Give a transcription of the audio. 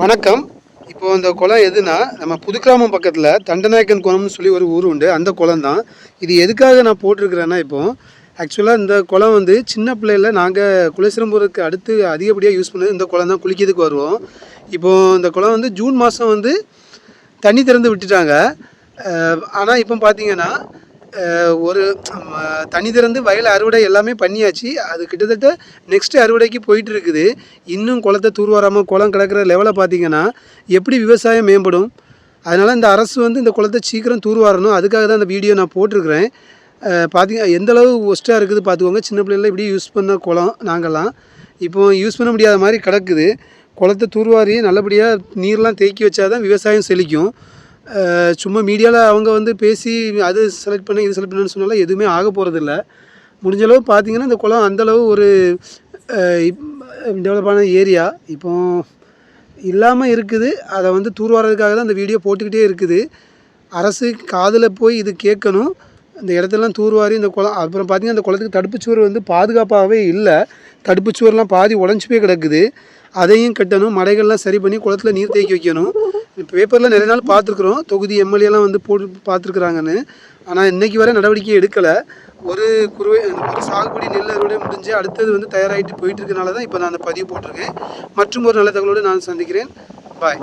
வணக்கம். இப்போ அந்த குளம் எதுனா நம்ம புதுக்கிராமம் பக்கத்தில் தண்டநாயக்கன் குளம்னு சொல்லி ஒரு ஊர் உண்டு. அந்த குளம் தான் இது எதுக்காக நான் போட்டிருக்கிறேன்னா இப்போ ஆக்சுவலாக இந்த குளம் வந்து சின்ன பிள்ளையில் நாங்கள் குலசிரம்பூருக்கு அடுத்து அதிகப்படியாக யூஸ் பண்ணது இந்த குளம் தான். குளிக்கிறதுக்கு வருவோம். இப்போ இந்த குளம் வந்து ஜூன் மாதம் வந்து தண்ணி திறந்து விட்டுட்டாங்க. ஆனால் இப்போ பார்த்தீங்கன்னா ஒரு தனிதிறந்து திறந்து வயல் அறுவடை எல்லாமே பண்ணியாச்சு. அது கிட்டத்தட்ட நெக்ஸ்ட் அறுவடைக்கு போயிட்டு இருக்குது இன்னும் குளத்தை தூர்வாராமல் குளம் கிடக்கிற லெவலை பார்த்தீங்கன்னா எப்படி விவசாயம் மேம்படும்? அதனால் இந்த அரசு வந்து இந்த குளத்தை சீக்கிரம் தூர்வாரணும். அதுக்காக தான் இந்த வீடியோ நான் போட்டிருக்கிறேன். பார்த்திங்க பார்த்தீங்க எந்த அளவு ஒஸ்ட்டாக இருக்குது பார்த்துக்கோங்க சின்ன பிள்ளைல இப்படி யூஸ் பண்ண குளம் நாங்கள்லாம் இப்போ யூஸ் பண்ண முடியாத மாதிரி கிடக்குது. குளத்தை தூர்வாரி நல்லபடியாக நீர்லாம் தேக்கி வச்சாதான் விவசாயம் செழிக்கும். சும்மா மீடியாவில் அவங்க வந்து பேசி அது செலக்ட் பண்ணி இது செலக்ட் பண்ணுன்னு சொன்னாலும் எதுவுமே ஆக போகிறதில்ல முடிஞ்ச அளவு பார்த்தீங்கன்னா இந்த குளம் அந்தளவு ஒரு டெவலப்பான ஏரியா. இப்போ இல்லாமல் இருக்குது. அதை வந்து தூர்வாரதுக்காக தான் அந்த வீடியோ போட்டுக்கிட்டே இருக்குது. அரசு காதில் போய் இது கேட்கணும். இந்த இடத்தெல்லாம் தூர்வாரி இந்த குளம் அப்புறம் பார்த்திங்கன்னா அந்த குளத்துக்கு தடுப்புச்சுவர் வந்து பாதுகாப்பாகவே இல்லை. தடுப்புச்சுவர்லாம் பாதி உடஞ்சி போய் கிடக்குது. அதையும் கட்டணும். மடைகள்லாம் சரி பண்ணி குளத்தில் நீர் தேக்கி வைக்கணும். பேப்பரில் நிறைய நாள் பார்த்துருக்குறோம். தொகுதி எம்எல்ஏலாம் வந்து போட்டு பார்த்துருக்குறாங்கன்னு. ஆனால் இன்றைக்கி வரை நடவடிக்கை எடுக்கலை. ஒரு குறுவை ஒரு சாகுபடி நெல் அறுவடை முடிஞ்சு அடுத்தது வந்து தயாராகிட்டு போயிட்டு இருக்கனால தான் இப்போ நான் அந்த பதிவு போட்டிருக்கேன். மற்றும் ஒரு நல்ல தகவலோடு நான் சந்திக்கிறேன். பாய்